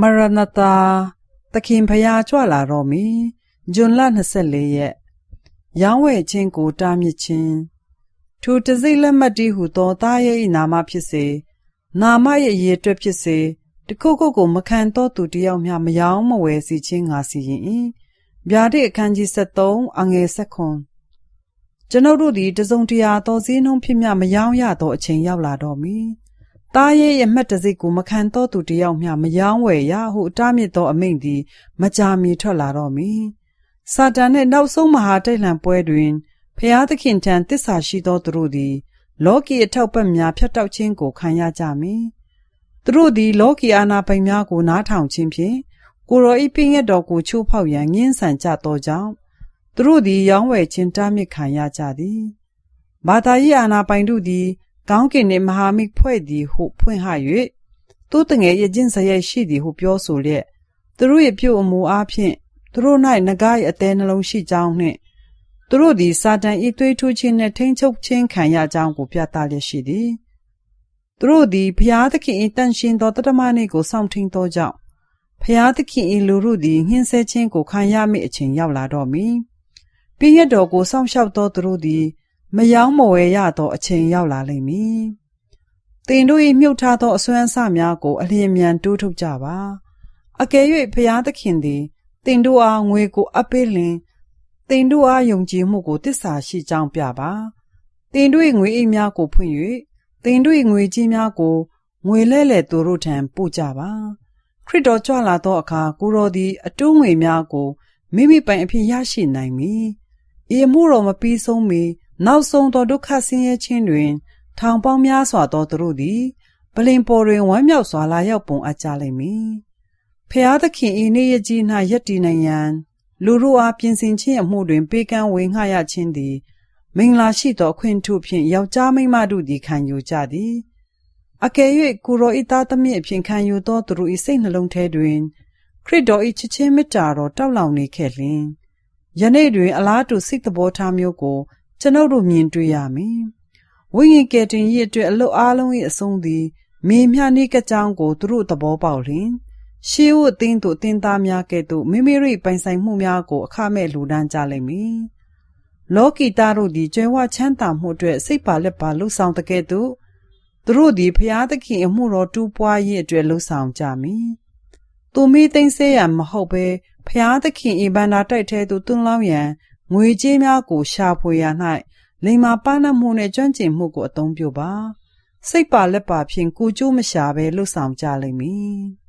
မရဏတာသခင်ဖျားကြွလာတော့မီဂျွန်လ24ရက်ရောင်းဝယ်ခြင်းကိုတားမြစ်ခြင်းထိုတစိမ့်လက်မှတ်တီးဟုသောသားရဲ့နာမဖြစ်စေနာမရဲ့ရေတွက်ဖြစ်စေတခုခုကိုမခံတော့သူတယောက်မျှမယောင်းမဝယ်စီခြင်းငါစီရင်ဗျာဒိတ်အခန်းကြီး73အငယ်7ခွန်ကျွန်ုပ်တို့သည်တစုံတရာသောစည်းနှုံးဖြစ်မြမယောင်းရသောအချိန်ရောက်လာတော့မည်။ တားရဲ့ရမှတ်တစိတ်ကိုမခံတော့သူတယောက်မျှမယောင်းဝယ်ရဟုအတားမြစ်သောအမိန့်သည်မကြာမီထွက်လာတော့မည်။စာတန်နှင့်နောက်ဆုံးမဟာတိုက်လှန်ပွဲတွင်ဖျားသခင်ထံတစ္ဆာရှိသောသူတို့သည် လောကီအထောက်ပံ့များဖြတ်တောက်ခြင်းကိုခံရကြမည်။သူတို့သည် လောကီအာဏာပိုင်များကိုနားထောင်ခြင်းဖြင့်ကိုရောဤပင်ရတော်ကိုချိုးဖောက်ရန်ငင်းဆန်ကြသောကြောင့်သူတို့သည် ရောင်းဝယ်ခြင်းတားမြစ်ခံရကြသည်ဘာသာရေးအာဏာပိုင်တို့သည် ကောင်းကင်နှင့်မဟာမိတ်ဖွဲ့သည်ဟုဖွင့်ဟ၍သူတငယ်ရဲ့ကျင့်စရိုက်ရှိသည်ဟုပြောဆိုလျက်သူတို့ရဲ့ပြုအမူအားဖြင့်သူတို့၌ငကားရဲ့အသေးနှလုံးရှိကြောင်းနှင့်သူတို့သည်စာတန်၏သွေးထိုးခြင်းနှင့်ထိန်ချုပ်ခြင်းခံရကြောင်းကိုပြသလျက်ရှိသည်သူတို့သည်ဘုရားသခင်၏တန်ရှင်သောတတမနေ့ကိုစောင့်ထင်းသောကြောင့်ဖျားသခင်၏လူတို့သည်ညှင်းဆဲခြင်းကိုခံရမည့်အချိန်ရောက်လာတော့မည်။ပြည့်ရတော်ကိုစောင့်ရှောက်သောသူတို့သည် မယောင်းမဝဲရသောအချိန်ရောက်လာလိမ့်မည်။တင်တို့၏မြုပ်ထားသောအစွမ်းအစများကို အလျင်မြန်တိုးထုတ်ကြပါ။အကယ်၍ဖျားသခင်သည်တင်တို့အားငွေကိုအပေးလင်တင်တို့အားယုံကြည်မှုကိုတစ္ဆာရှိကြောင်းပြပါ။တင်တို့၏ငွေအိတ်များကိုဖွင့်၍တင်တို့၏ငွေကြီးများကိုငွေလဲလှယ်သူတို့ထံပို့ကြပါ။ခရစ်တော်ကြွလာသောအခါကိုရောသည်အတိုးငွေများကိုမိမိပိုင်အဖြစ်ရရှိနိုင်မည်။ဤမှုတော်မပြီးဆုံးမီ နောက်ဆုံးသောဒုက္ခဆင်းရဲခြင်းတွင် ထောင်ပေါင်းများစွာသောသူတို့သည် ပလင်ပေါ်တွင်ဝမ်းမြောက်စွာလာရောက်ပုံအပ်ကြလိမ့်မည်။ဖျားသခင်ဤနေ့ရကြီး၌ယက်တည်နိုင်ရန်လူတို့အားပြင်ဆင်ခြင်းအမှုတွင်ပေးကမ်းဝေငှရခြင်းသည် မင်္ဂလာရှိသောအခွင့်အထုဖြင့်ယောက်ျားမိန်းမတို့သည်ခံယူကြသည်။အကယ်၍ကိုရောဤသားသမီးအဖြစ်ခံယူသောသူတို့၏စိတ်နှလုံးထဲတွင်ခရစ်တော်၏ချစ်ချင်းမေတ္တာတော်တောက်လောင်နေခဲ့လျင်ယနေ့တွင်အလားတူစိတ်သဘောထားမျိုးကို ကျွန်ုပ်တို့မြင်တွေ့ရမည်ဝိညာဉ်ကယ်တင်ရေးအတွက်အလုတ်အားလုံး၏အဆုံးသည်မေမြနေကကြောင်းကိုသူတို့သဘောပေါက်လျင်ရှေးဦးအသင်းတို့အသင်းသားများကဲ့သို့မိမိတို့ပိုင်ဆိုင်မှုများကိုအခမဲ့လူဒန်းကြလိမ့်မည်လောကီသားတို့သည်ကျွဲဝချမ်းသာမှုအတွက်စိတ်ပါလက်ပါလှုပ်ဆောင်တဲ့ကဲ့သို့သူတို့သည်ဖျားသခင်အမှုတော်တူးပွားရေးအတွက်လှုံ့ဆော်ကြမည်။သူမိသိမ့်စေရမဟုတ်ဘဲဖျားသခင်ဤဘန္တာတိုက်ထဲသို့တွန်းလောင်းရန် ငွေကြေးများကိုရှာဖွေရ၌လိမ္မာပါနမှုနှင့်ကျွမ်းကျင်မှုကိုအသုံးပြုပါ။စိတ်ပါလက်ပါဖြင့်ကိုကျိုးမရှာဘဲလှုပ်ဆောင်ကြလိမ့်မည်။